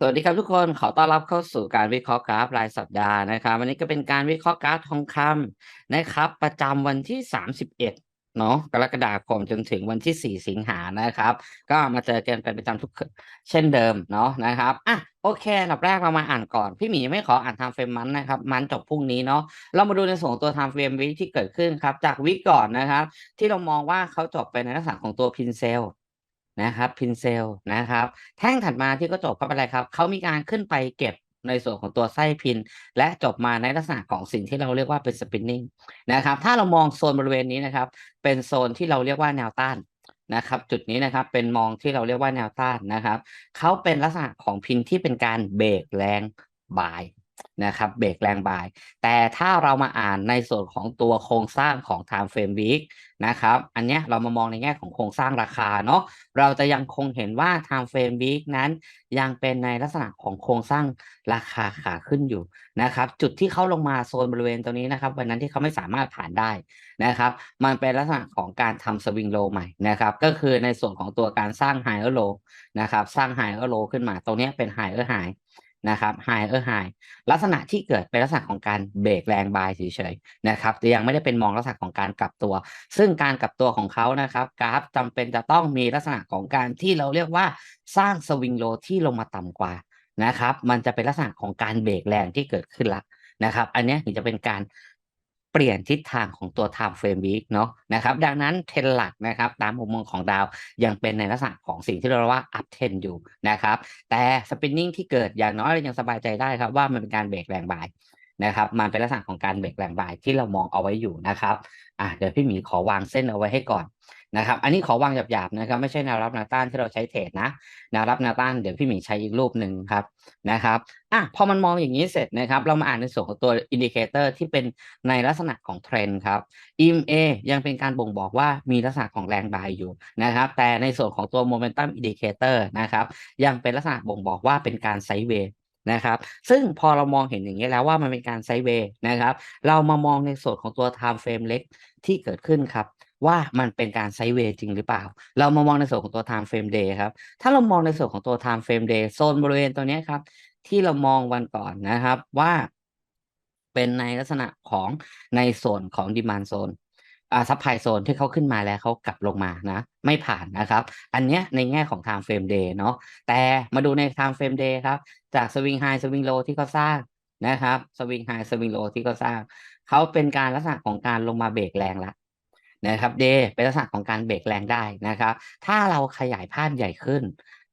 สวัสดีครับทุกคนขอต้อนรับเข้าสู่การวิเคราะห์กราฟรายสัปดาห์นะครับ วันนี้ก็เป็นการวิเคราะห์กราฟทองคำนะครับ ประจำวันที่ 31เนาะกรกฎาคมจนถึงวันที่ 4 สิงหานะครับ ก็มาเจอกันเป็นประจำทุกเช่นเดิมเนาะนะครับอะโอเคอันดับแรกเรามาอ่านก่อน พี่หมีไม่ขออ่านไทม์เฟรมมันนะครับ มันจบพรุ่งนี้เนาะเรามาดูในส่วนตัวไทม์เฟรมวิที่เกิดขึ้นครับ จากวิก่อนนะครับ ที่เรามองว่าเขาจบไปในลักษณะของตัวพินเซล นะครับพินเซลนะครับ แท่งถัดมาที่ก็จบก็เป็นอะไรครับเขามีการขึ้นไปเก็บในส่วนของตัวไส้พิน และจบมาในลักษณะของสิ่งที่เราเรียกว่าเป็นสปินนิ่งนะครับ ถ้าเรามองโซนบริเวณนี้นะครับ เป็นโซนที่เราเรียกว่าแนวต้านนะครับจุดนี้นะครับเป็นมองที่เราเรียกว่าแนวต้านนะครับเขาเป็นลักษณะของพินที่เป็นการเบรกแรงบาย นะครับเบรกแรงบาย แต่ถ้าเรามาอ่านในส่วนของตัวโครงสร้างของ time frame week นะครับอันนี้เรามามองในแง่ของโครงสร้างราคาเนาะเราจะยังคงเห็นว่า time frame week นั้นยังเป็นในลักษณะของโครงสร้างราคาขาขึ้นอยู่นะครับจุดที่เขาลงมาโซนบริเวณตรงนี้นะครับวันนั้นที่เขาไม่สามารถผ่านได้นะครับมันเป็นลักษณะของการทำสวิงโลใหม่นะครับก็คือในส่วนของตัวการสร้างไฮเออร์โลนะครับสร้างไฮเออร์โลขึ้นมาตรงนี้เป็นไฮเออร์ไฮ นะครับไฮเออร์ไฮลักษณะที่เกิดเป็นลักษณะของการเบรกแรงบายเฉยๆนะครับแต่ยังไม่ได้เป็นมองลักษณะของการกลับตัว ซึ่งการกลับตัวของเขานะครับกราฟจำเป็นจะต้องมีลักษณะของการที่เราเรียกว่าสร้างสวิงโลที่ลงมาต่ำกว่านะครับ มันจะเป็นลักษณะของการเบรกแรงที่เกิดขึ้นละนะครับ อันนี้ถึงจะเป็นการ เปลี่ยนทิศทางของตัว time frame week เนาะนะครับดังนั้นเทรนหลักนะครับตามมุมมองของดาวยังเป็นในลักษณะของสิ่งที่เราเรียกว่า up trend อยู่นะครับแต่สปินนิ่งที่เกิดอย่างน้อยเรายังสบายใจได้ครับว่ามันเป็นการเบรกแรงบายนะครับมันเป็นลักษณะของการเบรกแรงบายที่เรามองเอาไว้อยู่นะครับอะเดี๋ยวพี่หมีขอวางเส้นเอาไว้ให้ก่อน นะครับ อันนี้ขอวางหยาบๆนะครับไม่ใช่แนวรับแนวต้านที่เราใช้เทรดนะแนวรับแนวต้านเดี๋ยวพี่หมีใช้อีกรูปหนึ่งครับนะครับอะพอมันมองอย่างนี้เสร็จนะครับ เรามาอ่านในส่วนของตัวอินดิเคเตอร์ที่เป็นในลักษณะของเทรนด์ครับ EMA ยังเป็นการบ่งบอกว่ามีลักษณะของแรงบายอยู่นะครับ แต่ในส่วนของตัว Momentum Indicator นะครับ ยังเป็นลักษณะบ่งบอกว่าเป็นการไซด์เวย์นะครับซึ่งพอเรามองเห็นอย่างนี้แล้วว่ามันเป็นการไซด์เวย์นะครับ เรามามองในส่วนของตัว time frame เล็กที่เกิดขึ้นครับ ว่ามันเป็นการไซเวย์จริงหรือเปล่า เรามามองในส่วนของตัว time frame day ครับ ถ้าเรามองในส่วนของตัว time frame day โซนบริเวณตัวนี้ครับ ที่เรามองวันก่อนนะครับว่า เป็นในลักษณะของในส่วนของ demand zone อ่าซัพพลายโซนที่เขาขึ้นมาแล้วเขากลับลงมานะ ไม่ผ่านนะครับ อันเนี้ยในแง่ของ time frame day เนาะแต่มาดูใน time frame day ครับ จากสวิงไฮสวิงโลที่เขาสร้างนะครับสวิงไฮสวิงโลที่เขาสร้างเขาเป็นการลักษณะของการลงมาเบรกแรงละ นะครับเดเป็นลักษณะของการเบรกแรงได้นะครับ ถ้าเราขยายภาพใหญ่ขึ้น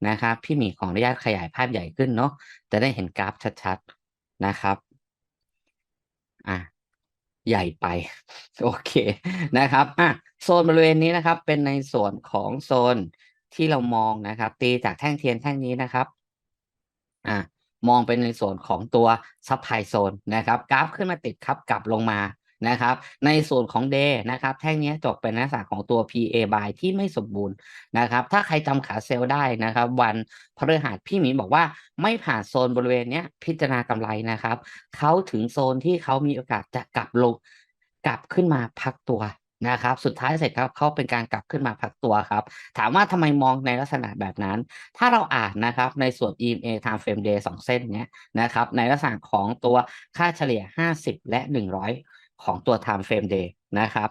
นะครับ พี่หมีขออนุญาตขยายภาพใหญ่ขึ้นเนาะจะได้เห็นกราฟชัดๆนะครับอะใหญ่ไป โอเคนะครับอะโซนบริเวณนี้นะครับ เป็นในส่วนของโซนที่เรามองนะครับ ตีจากแท่งเทียนแท่งนี้นะครับอะมองเป็นในส่วนของตัวซับไพโซนนะครับ กราฟขึ้นมาติดครับกลับลงมา นะครับ ในส่วนของ Day นะครับ แท่งนี้จบเป็นลักษณะของตัว PA buy ที่ไม่สมบูรณ์นะครับ ถ้าใครจำขาเซลล์ได้นะครับ วันพฤหัสพี่หมีบอกว่าไม่ผ่านโซนบริเวณนี้พิจารณากำไรนะครับเขาถึงโซนที่เขามีโอกาสจะกลับลงกลับขึ้นมาพักตัวนะครับ สุดท้ายเสร็จครับเขาเป็นการกลับขึ้นมาพักตัวครับ ถามว่าทำไมมองในลักษณะแบบนั้น ถ้าเราอ่านนะครับในส่วน EMA time frame day สองเส้นเนี้ยนะครับ ในลักษณะของตัวค่าเฉลี่ย 50 และ100 ของตัว time frame day นะครับ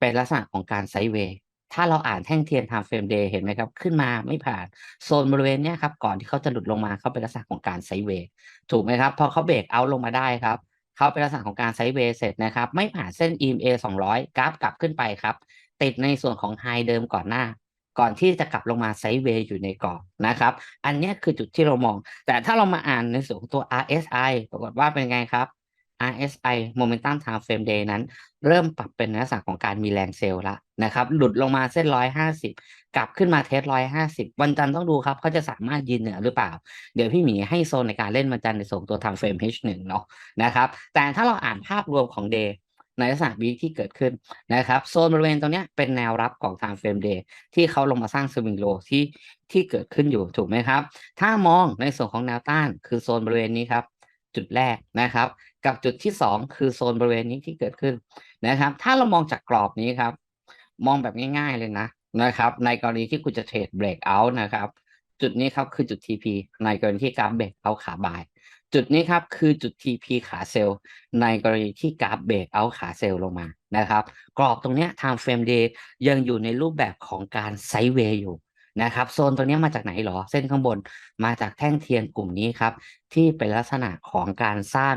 เป็นลักษณะของการไซด์เวย์ถ้าเราอ่านแท่งเทียน time frame day เห็นไหมครับ ขึ้นมาไม่ผ่านโซนบริเวณเนี้ยครับ ก่อนที่เขาจะหลุดลงมาเขาเป็นลักษณะของการไซด์เวย์ถูกไหมครับ พอเขาเบรกเอาลงมาได้ครับเขาเป็นลักษณะของการไซด์เวย์เสร็จนะครับ ไม่ผ่านเส้น EMA 200 กราฟกลับขึ้นไปครับ ติดในส่วนของไฮเดิมก่อนหน้าก่อนที่จะกลับลงมาไซด์เวย์อยู่ในกรอบนะครับ อันนี้คือจุดที่เรามอง แต่ถ้าเรามาอ่านในส่วนของตัว RSI ปรากฏว่าเป็นไงครับ RSI Momentum Time Frame Day นั้น เริ่มปรับเป็นลักษณะของการมีแรงเซลล์ละนะครับ หลุดลงมาเส้น 150 กลับขึ้นมาเทส 150 วันจันทร์ต้องดูครับเขาจะสามารถยืนเหนือหรือเปล่า เดี๋ยวพี่หมีให้โซนในการเล่นวันจันทร์ในส่วนตัว Time Frame H1 เนาะนะครับ แต่ถ้าเราอ่านภาพรวมของ Day ในลักษณะวีที่เกิดขึ้นนะครับโซนบริเวณตรงนี้เป็นแนวรับของ Time Frame Day ที่เขาลงมาสร้างสวิงโลที่ที่เกิดขึ้นอยู่ถูกไหมครับ ถ้ามองในส่วนของแนวต้านคือโซนบริเวณนี้ครับ จุดแรกนะครับ กับจุดที่สองคือโซนบริเวณนี้ที่เกิดขึ้นนะครับ ถ้าเรามองจากกรอบนี้ครับ มองแบบง่ายๆเลยนะนะครับ ในกรณีที่คุณจะเทรดเบรกเอาท์นะครับ จุดนี้ครับคือจุด TP ในกรณีที่กราฟเบรกเอาขาบาย จุดนี้ครับคือจุด TP ขาเซลล์ ในกรณีที่กราฟเบรกเอาขาเซลล์ลงมานะครับ กรอบตรงนี้ย time frame day ยังอยู่ในรูปแบบของการไซด์เวย์อยู่นะครับโซนตัวนี้มาจากไหนหรอ เส้นข้างบนมาจากแท่งเทียนกลุ่มนี้ครับ ที่เป็นลักษณะของการสร้าง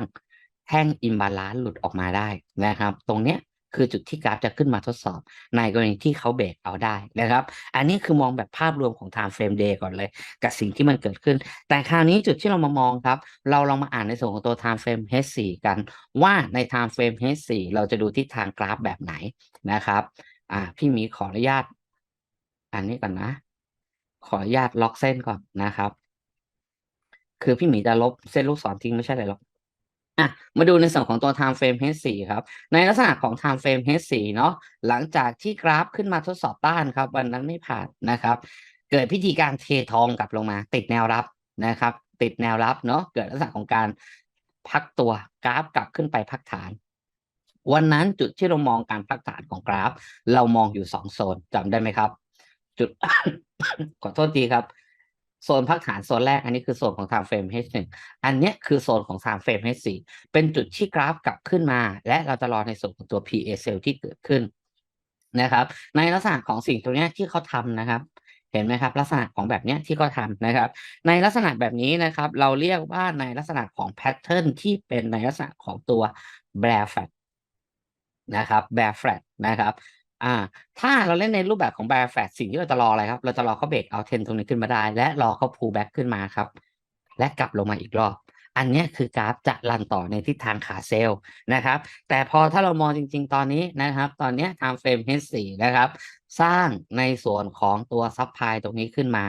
แท่งอิมบาลานซ์หลุดออกมาได้นะครับ ตรงเนี้ยคือจุดที่กราฟจะขึ้นมาทดสอบ ในกรณีที่เขาเบรกเอาได้นะครับ อันนี้คือมองแบบภาพรวมของ time frame day ก่อนเลย กับสิ่งที่มันเกิดขึ้น แต่คราวนี้จุดที่เรามามองครับ เราลองมาอ่านในส่วนของตัว time frame H4 กัน ว่าใน time frame H4 เราจะดูทิศทางกราฟแบบไหนนะครับอ่าพี่หมีขออนุญาต อันนี้ก่อนนะ ขออนุญาตล็อกเส้นก่อนนะครับ คือพี่หมีจะลบเส้นลูกศรทิ้งไม่ใช่เลยหรอก อะมาดูในส่วนของตัว time frame H4 ครับ ในลักษณะของ time frame H4 เนาะหลังจากที่กราฟขึ้นมาทดสอบต้านครับ วันนั้นไม่ผ่านนะครับ เกิดพิธีการเททองกลับลงมา ติดแนวรับนะครับ ติดแนวรับเนาะเกิดลักษณะของการพักตัวกราฟกลับขึ้นไปพักฐาน วันนั้นจุดที่เรามองการพักฐานของกราฟ เรามองอยู่สองโซนจำได้ไหมครับ จุดขอโทษทีครับ โซนพักฐานโซนแรกอันนี้คือโซนของ time frame H1 อันนี้คือโซนของ time frame H4 เป็นจุดที่กราฟกลับขึ้นมา และเราจะรอในส่วนของตัว PA cell ที่เกิดขึ้นนะครับ ในลักษณะของสิ่งตรงนี้ที่เขาทำนะครับ เห็นไหมครับ ลักษณะของแบบนี้ที่เขาทำนะครับ ในลักษณะแบบนี้นะครับ เราเรียกว่าในลักษณะของแพทเทิร์นที่เป็นในลักษณะของตัว bear flat นะครับ bear flat นะครับ อ่า ถ้าเราเล่นในรูปแบบของ bear flat สิ่งที่เราจะรออะไรครับ เราจะรอเขาเบรกเอาเทนตรงนี้ขึ้นมาได้ และรอเขา pull back ขึ้นมาครับ และกลับลงมาอีกรอบ อันนี้คือกราฟจะรันต่อในทิศทางขาเซลล์นะครับ แต่พอถ้าเรามองจริง ๆ ตอนนี้นะครับ ตอนนี้ time frame H4 นะครับ สร้างในส่วนของตัวซับพลายตรงนี้ขึ้นมา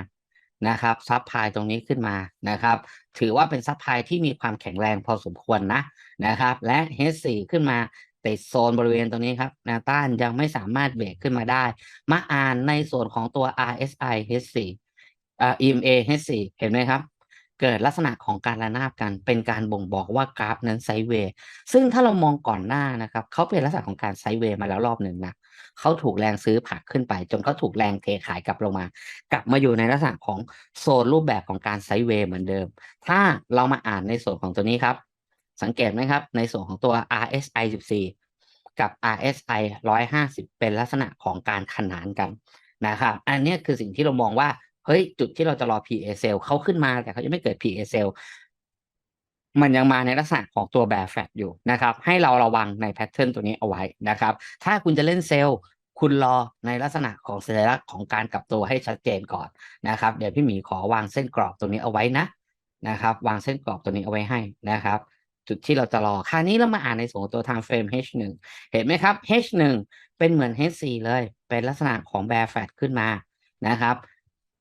นะครับซับพลายตรงนี้ขึ้นมานะครับ ถือว่าเป็นซับพลายที่มีความแข็งแรงพอสมควรนะนะครับ และ H4 ขึ้นมา ติดโซนบริเวณตรงนี้ครับแนวต้านยังไม่สามารถเบรกขึ้นมาได้ มาอ่านในส่วนของตัว RSI H4 อ่า EMA H4 เห็นไหมครับ เกิดลักษณะของการระนาบกันเป็นการบ่งบอกว่ากราฟนั้นไซเวย์ซึ่งถ้าเรามองก่อนหน้านะครับเขาเป็นลักษณะของการไซเวย์มาแล้วรอบหนึ่งนะเขาถูกแรงซื้อผลักขึ้นไป จนเขาถูกแรงเทขายกลับลงมา กลับมาอยู่ในลักษณะของโซนรูปแบบของการไซเวย์เหมือนเดิม ถ้าเรามาอ่านในส่วนของตัวนี้ครับ สังเกตไหมครับ ในส่วนของตัว RSI 14 กับ RSI 150 เป็นลักษณะของการขนานกันนะครับอันนี้คือสิ่งที่เรามองว่า เฮ้ย จุดที่เราจะรอ PA cell เขาขึ้นมาแต่เขายังไม่เกิด PA cell มันยังมาในลักษณะของตัว bear flat อยู่นะครับ ให้เราระวังในแพทเทิร์นตัวนี้เอาไว้นะครับ ถ้าคุณจะเล่นเซลล์คุณรอในลักษณะของสัญลักษณ์ของการกลับตัวให้ชัดเจนก่อนนะครับ เดี๋ยวพี่หมีขอวางเส้นกรอบตรงนี้เอาไว้นะนะครับ วางเส้นกรอบตัวนี้เอาไว้ให้นะครับ จุดที่เราจะรอ คราวนี้เรามาอ่านในส่วนของตัว time frame H1 เห็นไหมครับ H1 เป็นเหมือน H4 เลย เป็นลักษณะของ bear flat ขึ้นมานะครับ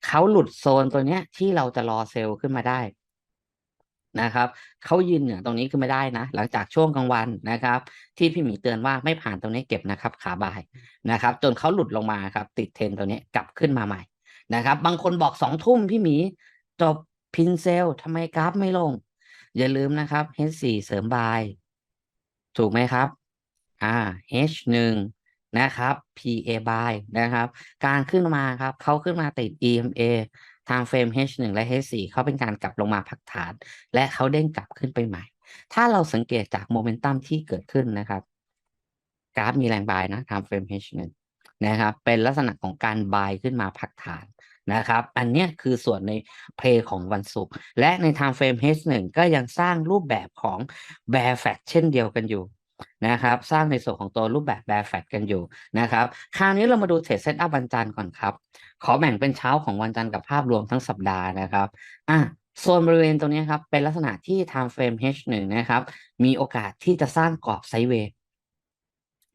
เขาหลุดโซนตัวเนี้ยที่เราจะรอเซลล์ขึ้นมาได้นะครับเขายืนเหนือตรงนี้ขึ้นไม่ได้นะ หลังจากช่วงกลางวันนะครับ ที่พี่หมีเตือนว่าไม่ผ่านตรงนี้เก็บนะครับ ขาบ่ายนะครับ จนเขาหลุดลงมาครับ ติดเทรนตัวนี้กลับขึ้นมาใหม่นะครับ บางคนบอกสองทุ่มพี่หมีจบพินเซลทำไมกราฟไม่ลง อย่าลืมนะครับ H4 เสริมบายถูกไหมครับอ่า H1 นะครับ PAbY นะครับ การขึ้นมาครับเขาขึ้นมาติด EMA time frame H1 และ H4 เขาเป็นการกลับลงมาพักฐาน และเขาเด้งกลับขึ้นไปใหม่ ถ้าเราสังเกตจากโมเมนตัมที่เกิดขึ้นนะครับ กราฟมีแรงบายนะ time frame H1 นะครับ เป็นลักษณะของการบายขึ้นมาพักฐาน นะครับ อันนี้คือส่วนในเพลของวันศุกร์และใน time frame H1 ก็ยังสร้างรูปแบบของ bear flat เช่นเดียวกันอยู่นะครับ สร้างในส่วนของตัวรูปแบบ bear flat กันอยู่นะครับ คราวนี้เรามาดูเทรดเซตอัพวันจันทร์ก่อนครับ ขอแบ่งเป็นเช้าของวันจันทร์กับภาพรวมทั้งสัปดาห์นะครับอะโซนบริเวณตรงนี้ครับ เป็นลักษณะที่ time frame H1 นะครับ มีโอกาสที่จะสร้างกรอบไซด์เวย์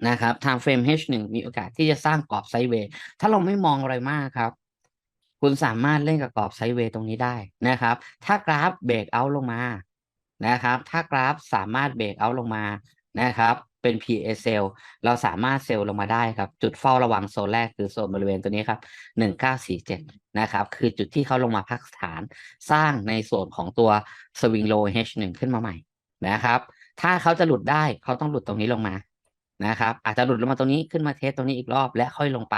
นะครับ time frame H1 มีโอกาสที่จะสร้างกรอบไซด์เวย์ถ้าเราไม่มองอะไรมากครับ คุณสามารถเล่นกับกรอบไซด์เวย์ตรงนี้ได้นะครับ ถ้ากราฟเบรกเอาลงมานะครับ ถ้ากราฟสามารถเบรกเอาลงมานะครับ เป็น PA cell เราสามารถเซลล์ลงมาได้ครับ จุดเฝ้าระวังโซนแรกคือโซนบริเวณตัวนี้ครับหนึ่งเก้าสี่เจ็ดนะครับ คือจุดที่เขาลงมาพักฐานสร้างในส่วนของตัวสวิงโล H1 ขึ้นมาใหม่นะครับ ถ้าเขาจะหลุดได้เขาต้องหลุดตรงนี้ลงมานะครับ อาจจะหลุดลงมาตรงนี้ขึ้นมาเทสตรงนี้อีกรอบและค่อยลงไป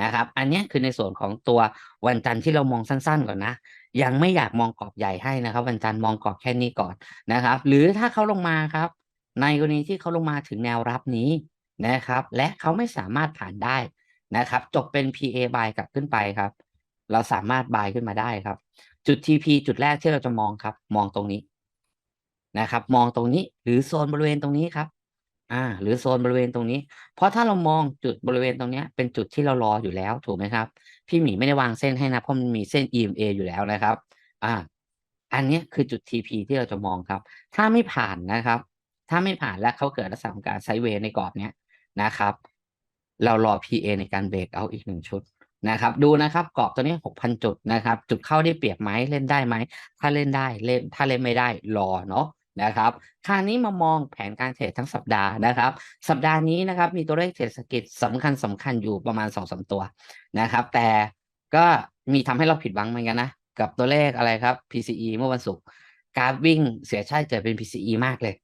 นะครับ อันนี้คือในส่วนของตัววันจันทร์ที่เรามองสั้นๆก่อนนะ ยังไม่อยากมองกรอบใหญ่ให้นะครับ วันจันทร์มองกรอบแค่นี้ก่อนนะครับ หรือถ้าเขาลงมาครับ ในกรณีที่เขาลงมาถึงแนวรับนี้นะครับ และเขาไม่สามารถผ่านได้นะครับ จบเป็น PA buy กลับขึ้นไปครับ เราสามารถ buy ขึ้นมาได้ครับ จุด TP จุดแรกที่เราจะมองครับ มองตรงนี้นะครับ มองตรงนี้หรือโซนบริเวณตรงนี้ครับ อ่า หรือโซนบริเวณตรงนี้ เพราะถ้าเรามองจุดบริเวณตรงนี้เป็นจุดที่เรารออยู่แล้วถูกไหมครับ พี่หมีไม่ได้วางเส้นให้นะเพราะมันมีเส้น EMA อยู่แล้วนะครับ อ่า อันนี้คือจุด TP ที่เราจะมองครับ ถ้าไม่ผ่านนะครับ ถ้าไม่ผ่านและเขาเกิดลักษณะของการไซเวย์ในกรอบเนี้ยนะครับ เรารอ PA ในการเบรกเอาอีกหนึ่งชุดนะครับ ดูนะครับกรอบตัวนี้หกพันจุดนะครับ จุดเข้าได้เปรียบไหมเล่นได้ไหมถ้าเล่นได้เล่นถ้าเล่นไม่ได้รอเนาะ นะครับคราวนี้มามองแผนการเทรดทั้งสัปดาห์นะครับ สัปดาห์นี้นะครับมีตัวเลขเศรษฐกิจสำคัญสำคัญอยู่ประมาณสองสามตัวนะครับ แต่ก็มีทำให้เราผิดหวังเหมือนกันนะ กับตัวเลขอะไรครับ PCE เมื่อวันศุกร์กราฟวิ่งเสียชาติเกิดเป็น PCE มากเลย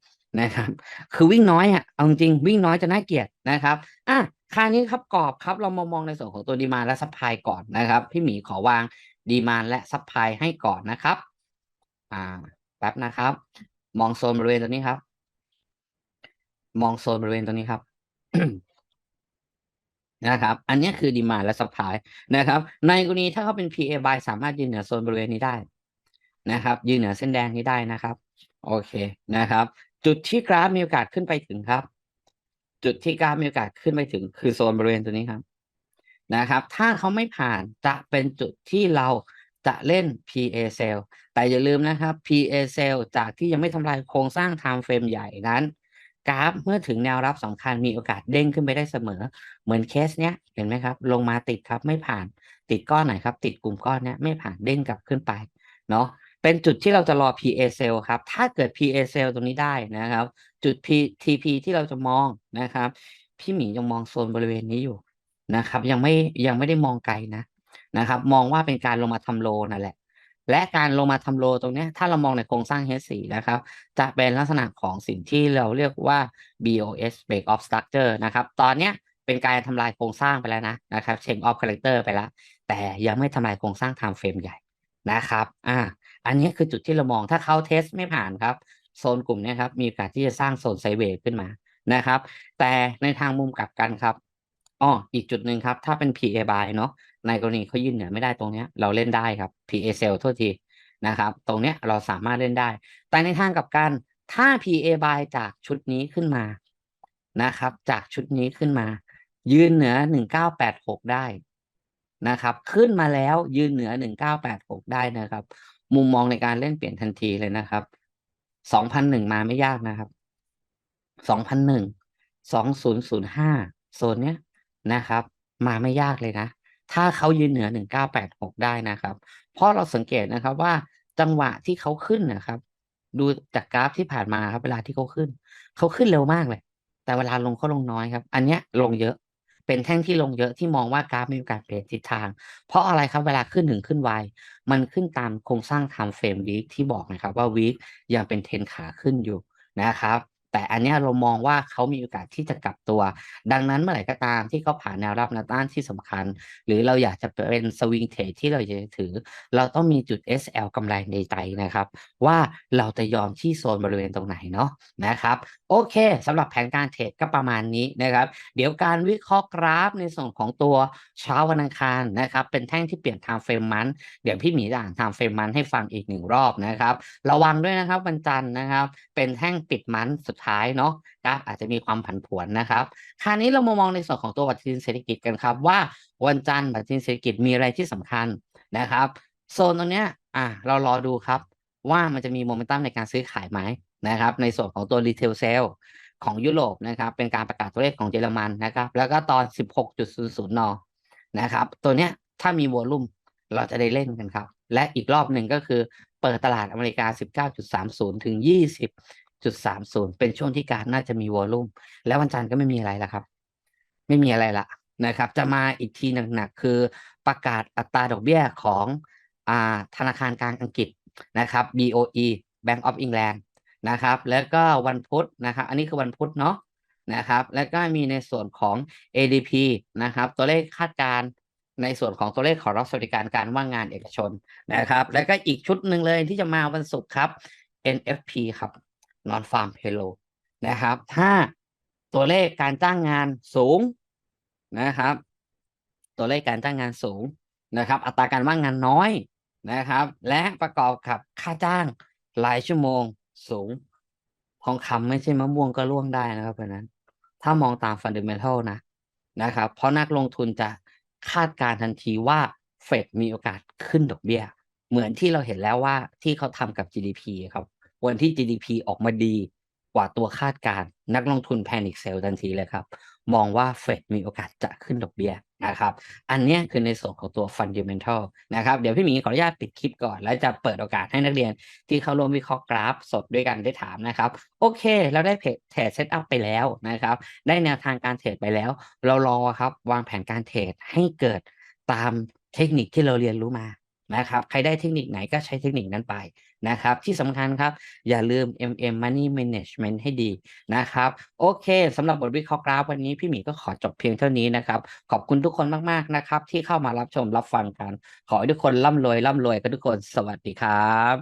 นะครับ คือวิ่งน้อยอะเอาจริงวิ่งน้อยจะน่าเกลียดนะครับอะคราวนี้ครับกรอบครับเรามามองในส่วนของตัวดีมาและซัพพลายก่อนนะครับ พี่หมีขอวางดีมาและซัพพลายให้ก่อนนะครับ อ่าแป๊บนะครับ มองโซนบริเวณตัวนี้ครับ มองโซนบริเวณตัวนี้ครับนะครับ อันนี้คือดีมาและซัพพายนะครับ ในกรณีถ้าเขาเป็น PA buy สามารถยืนเหนือโซนบริเวณนี้ได้นะครับ ยืนเหนือเส้นแดงนี้ได้นะครับ โอเคนะครับ จุดที่กราฟมีโอกาสขึ้นไปถึงครับ จุดที่กราฟมีโอกาสขึ้นไปถึง คือโซนบริเวณตัวนี้ครับ นะครับ ถ้าเขาไม่ผ่านจะเป็นจุดที่เรา จะเล่น PA sell แต่อย่าลืมนะครับ PA sell จากที่ยังไม่ทำลายโครงสร้าง time frame ใหญ่นั้น กราฟเมื่อถึงแนวรับสำคัญมีโอกาสเด้งขึ้นไปได้เสมอ เหมือนเคสเนี้ยเห็นไหมครับ ลงมาติดครับไม่ผ่านติดก้อนไหนครับ ติดกลุ่มก้อนเนี้ยไม่ผ่านเด้งกลับขึ้นไปเนาะเป็นจุดที่เราจะรอ PA sell ครับ ถ้าเกิด PA sell ตรงนี้ได้นะครับ จุด P TP ที่เราจะมองนะครับ พี่หมียังมองโซนบริเวณนี้อยู่นะครับ ยังไม่ยังไม่ได้มองไกลนะ นะครับ มองว่าเป็นการลงมาทำโลนั่นแหละ และการลงมาทำโลตรงนี้ถ้าเรามองในโครงสร้าง H4 นะครับ จะเป็นลักษณะของสิ่งที่เราเรียกว่า BOS break off structure นะครับ ตอนเนี้ยเป็นการทำลายโครงสร้างไปแล้วนะนะครับ change of character ไปแล้ว แต่ยังไม่ทำลายโครงสร้าง time frame ใหญ่นะครับ อ่า อันนี้คือจุดที่เรามองถ้าเขาเทสไม่ผ่านครับ โซนกลุ่มนี้ครับ มีโอกาสที่จะสร้างโซนไซเวย์ขึ้นมานะครับ แต่ในทางมุมกลับกันครับ อ้ออีกจุดหนึ่งครับ ถ้าเป็น PA buy เนาะในกรณีเขายืนเหนือไม่ได้ตรงเนี้ยเราเล่นได้ครับ PA sell โทษทีนะครับ ตรงเนี้ยเราสามารถเล่นได้ แต่ในทางกับกันถ้า PA buy จากชุดนี้ขึ้นมานะครับ จากชุดนี้ขึ้นมา ยืนเหนือหนึ่งเก้าแปดหกได้นะครับ ขึ้นมาแล้วยืนเหนือหนึ่งเก้าแปดหกได้นะครับ มุมมองในการเล่นเปลี่ยนทันทีเลยนะครับสองพันหนึ่งมาไม่ยากนะครับสองพันหนึ่งสองศูนย์ศูนย์ห้าโซนเนี้ย นะครับ มาไม่ยากเลยนะ ถ้าเขายืนเหนือหนึ่งเก้าแปดหกได้นะครับ เพราะเราสังเกตนะครับว่าจังหวะที่เขาขึ้นนะครับ ดูจากกราฟที่ผ่านมาครับ เวลาที่เขาขึ้น เขาขึ้นเร็วมากเลย แต่เวลาลงเขาลงน้อยครับ อันเนี้ยลงเยอะเป็นแท่งที่ลงเยอะที่มองว่ากราฟมีโอกาสเปลี่ยนทิศทาง เพราะอะไรครับเวลาขึ้นถึงขึ้นไวมันขึ้นตามโครงสร้าง time frame week ที่บอกนะครับว่า week ยังเป็นเทรนขาขึ้นอยู่นะครับ แต่อันนี้เรามองว่าเขามีโอกาสที่จะกลับตัว ดังนั้นเมื่อไหร่ก็ตามที่เขาผ่านแนวรับแนวต้านที่สำคัญ หรือเราอยากจะเป็นสวิงเทรดที่เราจะถือ เราต้องมีจุด SL กำไรในใจนะครับ ว่าเราจะยอมที่โซนบริเวณตรงไหนเนาะนะครับ โอเคสำหรับแผนการเทรดก็ประมาณนี้นะครับ เดี๋ยวการวิเคราะห์กราฟในส่วนของตัวเช้าวันอังคารนะครับ เป็นแท่งที่เปลี่ยน time frame มันเดี๋ยวพี่หมีจะอ่าน time frame มันให้ฟังอีกหนึ่งรอบนะครับ ระวังด้วยนะครับวันจันทร์นะครับ เป็นแท่งปิดมันสุดท้ายเนาะกราฟอาจจะมีความผันผวนนะครับ คราวนี้เรามามองในส่วนของตัวปฏิทินเศรษฐกิจกันครับ ว่าวันจันทร์ปฏิทินเศรษฐกิจมีอะไรที่สำคัญนะครับโซนตรงเนี้ยอะเรารอดูครับว่ามันจะมีโมเมนตัมในการซื้อขายไหม นะครับในส่วนของตัวรีเทลเซลของยุโรปนะครับเป็นการประกาศตัวเลขของเยอรมันนะครับ แล้วก็ตอน 16.00นนะครับ ตัวเนี้ยถ้ามีวอลุ่มเราจะได้เล่นกันครับ และอีกรอบหนึ่งก็คือเปิดตลาดอเมริกา 19.30 ถึง 20.30 เป็นช่วงที่การน่าจะมีวอลุ่มแล้ววันจันทร์ก็ไม่มีอะไรแล้วครับ ไม่มีอะไรละนะครับ จะมาอีกทีหนักๆคือประกาศอัตราดอกเบี้ยของอธนาคารกลางอังกฤษนะครับ BOE Bank of England นะครับ แล้วก็วันพุธนะครับ อันนี้คือวันพุธเนาะนะครับ แล้วก็มีในส่วนของ ADP นะครับ ตัวเลขคาดการณ์ในส่วนของตัวเลขของรัฐสวัสดิการการว่างงานเอกชนนะครับ แล้วก็อีกชุดหนึ่งเลยที่จะมาวันศุกร์ครับ NFP ครับ Non Farm Payroll นะครับ ถ้าตัวเลขการจ้างงานสูงนะครับ ตัวเลขการจ้างงานสูงนะครับ อัตราการว่างงานน้อยนะครับ และประกอบกับค่าจ้างรายชั่วโมง สูง ทองคำไม่ใช่มะม่วงก็ร่วงได้นะครับเพราะนั้น ถ้ามองตามฟันเดเมทัลนะนะครับ เพราะนักลงทุนจะคาดการณ์ทันทีว่าเฟดมีโอกาสขึ้นดอกเบี้ย เหมือนที่เราเห็นแล้วว่าที่เขาทำกับ GDP ครับ วันที่ GDP ออกมาดีกว่าตัวคาดการ นักลงทุนแพนิคเซลทันทีเลยครับ มองว่าเฟดมีโอกาสจะขึ้นดอกเบี้ยนะครับอันนี้คือในส่วนของตัว fundamental นะครับเดี๋ยวพี่หมีขออนุญาตปิดคลิปก่อน แล้วจะเปิดโอกาสให้นักเรียนที่เข้าร่วมวิเคราะห์กราฟสดด้วยกันได้ถามนะครับ โอเค เราได้เพจเทรดเซตอัพไปแล้วนะครับ ได้แนวทางการเทรดไปแล้ว เรารอครับวางแผนการเทรดให้เกิดตามเทคนิคที่เราเรียนรู้มานะครับใครได้เทคนิคไหนก็ใช้เทคนิคนั้นไป นะครับ ที่สำคัญครับ อย่าลืม MM Money Management ให้ดีนะครับ โอเคสำหรับบทวิเคราะห์กราฟวันนี้พี่หมีก็ขอจบเพียงเท่านี้นะครับ ขอบคุณทุกคนมากๆนะครับ ที่เข้ามารับชมรับฟังกัน ขอให้ทุกคนร่ำรวยร่ำรวยกันทุกคนสวัสดีครับ